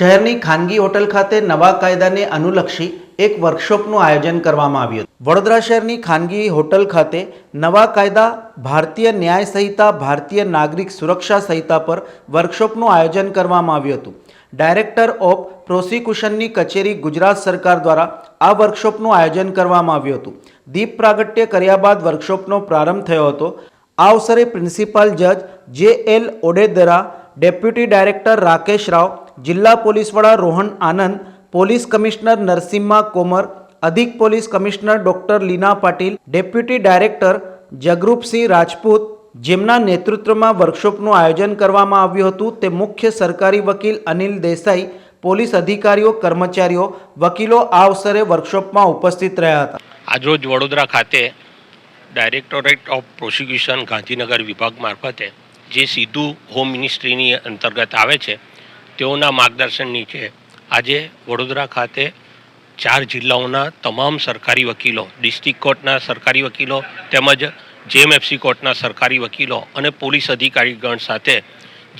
શહેરની ખાનગી હોટલ ખાતે નવા કાયદાને અનુલક્ષી એક વર્કશોપનું આયોજન કરવામાં આવ્યું વડોદરા શહેરની ખાનગી હોટલ ખાતે નવા કાયદા, ભારતીય ન્યાય સંહિતા, ભારતીય નાગરિક સુરક્ષા સંહિતા પર વર્કશોપનું આયોજન કરવામાં આવ્યું હતું. ડાયરેક્ટર ઓફ પ્રોસિક્યુશનની કચેરી ગુજરાત સરકાર દ્વારા આ વર્કશોપનું આયોજન કરવામાં આવ્યું હતું. દીપ પ્રાગટ્ય કર્યા બાદ વર્કશોપનો પ્રારંભ થયો હતો. આ અવસરે પ્રિન્સિપાલ જજ J L Odedara, deputy director Rakesh Rao જિલ્લા police Rohan Anand, police commissioner Narasimha Komar, અધિક police commissioner doctor Leena Patil, deputy director Jagrupsinh Rajput, જેમના નેતૃત્વમાં વર્કશોપનું આયોજન કરવામાં આવ્યું હતું, તે મુખ્ય સરકારી વકીલ અનિલ દેસાઈ, પોલીસ અધિકારીઓ, કર્મચારીઓ, વકીલો આ અવસરે વર્કશોપમાં ઉપસ્થિત રહ્યા હતા. આજરોજ વડોદરા ખાતે ડાયરેક્ટોરેટ ઓફ પ્રોસિક્યુશન ગાંધીનગર વિભાગ મારફતે જે સીધું હોમ મિનિસ્ટ્રીની અંતર્ગત આવે છે તેઓના માર્ગદર્શન નીચે આજે વડોદરા ખાતે ચાર જિલ્લાઓના તમામ સરકારી વકીલો, ડિસ્ટ્રિક્ટ કોર્ટના સરકારી વકીલો તેમજ જેએમએફસી કોર્ટના સરકારી વકીલો અને પોલીસ અધિકારીગણ સાથે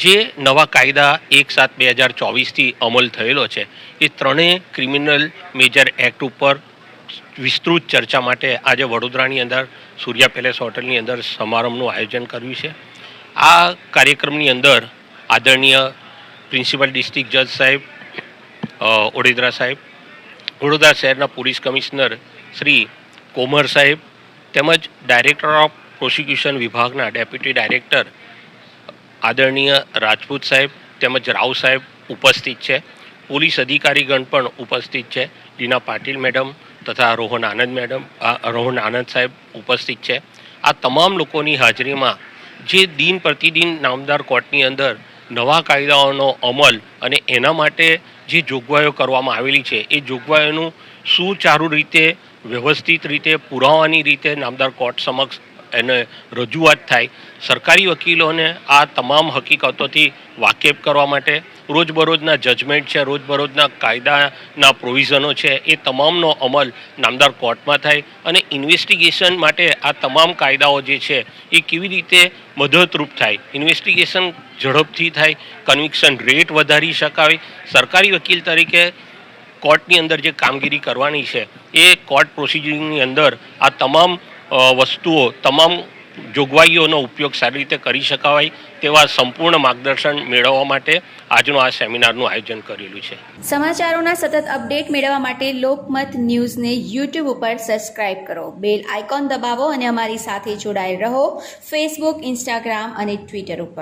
જે નવા કાયદા એક સાત બે હજાર ચોવીસથી અમલ થયેલો છે, એ ત્રણેય ક્રિમિનલ મેજર એક્ટ ઉપર વિસ્તૃત ચર્ચા માટે આજે વડોદરાની અંદર, સૂર્યા પેલેસ હોટલની અંદર સમારંભનું આયોજન કર્યું છે. આ કાર્યક્રમની અંદર આદરણીય પ્રિન્સિપલ ડિસ્ટ્રિક્ટ જજ સાહેબ ઓડેદરા સાહેબ, વડોદરા શહેરના પોલીસ કમિશનર શ્રી કોમર સાહેબ તેમજ ડાયરેક્ટર ઓફ પ્રોસિક્યુશન વિભાગના ડેપ્યુટી ડાયરેક્ટર આદરણીય રાજપૂત સાહેબ તેમજ રાવ સાહેબ ઉપસ્થિત છે. પોલીસ અધિકારીગણ પણ ઉપસ્થિત છે. લીના પાટીલ મેડમ તથા રોહન આનંદ મેડમ રોહન આનંદ સાહેબ ઉપસ્થિત છે. આ તમામ લોકોની હાજરીમાં જે દિન પ્રતિદિન નામદાર કોર્ટની અંદર નવા કાયદાઓનો અમલ અને એના માટે જે જોગવાઈઓ કરવામાં આવેલી છે, એ જોગવાઈઓનું સુચારુ રીતે, વ્યવસ્થિત રીતે, પુરાવાની રીતે નામદાર કોર્ટ સમક્ષ એને રજૂઆત થાય. સરકારી વકીલોને આ તમામ હકીકતોથી વાકેફ કરવા માટે રોજબરોજના જજમેન્ટ છે, રોજબરોજના કાયદાના પ્રોવિઝનો છે, એ તમામનો અમલ નામદાર કોર્ટમાં થાય અને ઇન્વેસ્ટિગેશન માટે આ તમામ કાયદાઓ જે છે, એ કેવી રીતે મદદરૂપ થાય. ઇન્વેસ્ટિગેશન ઝડપથી થાય કન્વિક્શન રેટ વધારી શકાય. સરકારી વકીલ તરીકે કોર્ટની અંદર જે કામગીરી કરવાની છે, એ કોર્ટ પ્રોસિજરની અંદર આ તમામ વસ્તુઓ, તમામ જોગવાઈઓનો ઉપયોગ સારી રીતે કરી શકાય તેવા સંપૂર્ણ માર્ગદર્શન મેળવવા માટે આજનું આ સેમિનારનું આયોજન કરેલું છે. સમાચારોના સતત અપડેટ મેળવવા માટે લોકમત ન્યૂઝને યુટ્યુબ ઉપર સબસ્ક્રાઇબ કરો. બેલ આઇકોન દબાવો અને અમારી સાથે જોડાયેલ રહો. ફેસબુક ઇન્સ્ટાગ્રામ અને ટ્વિટર ઉપર.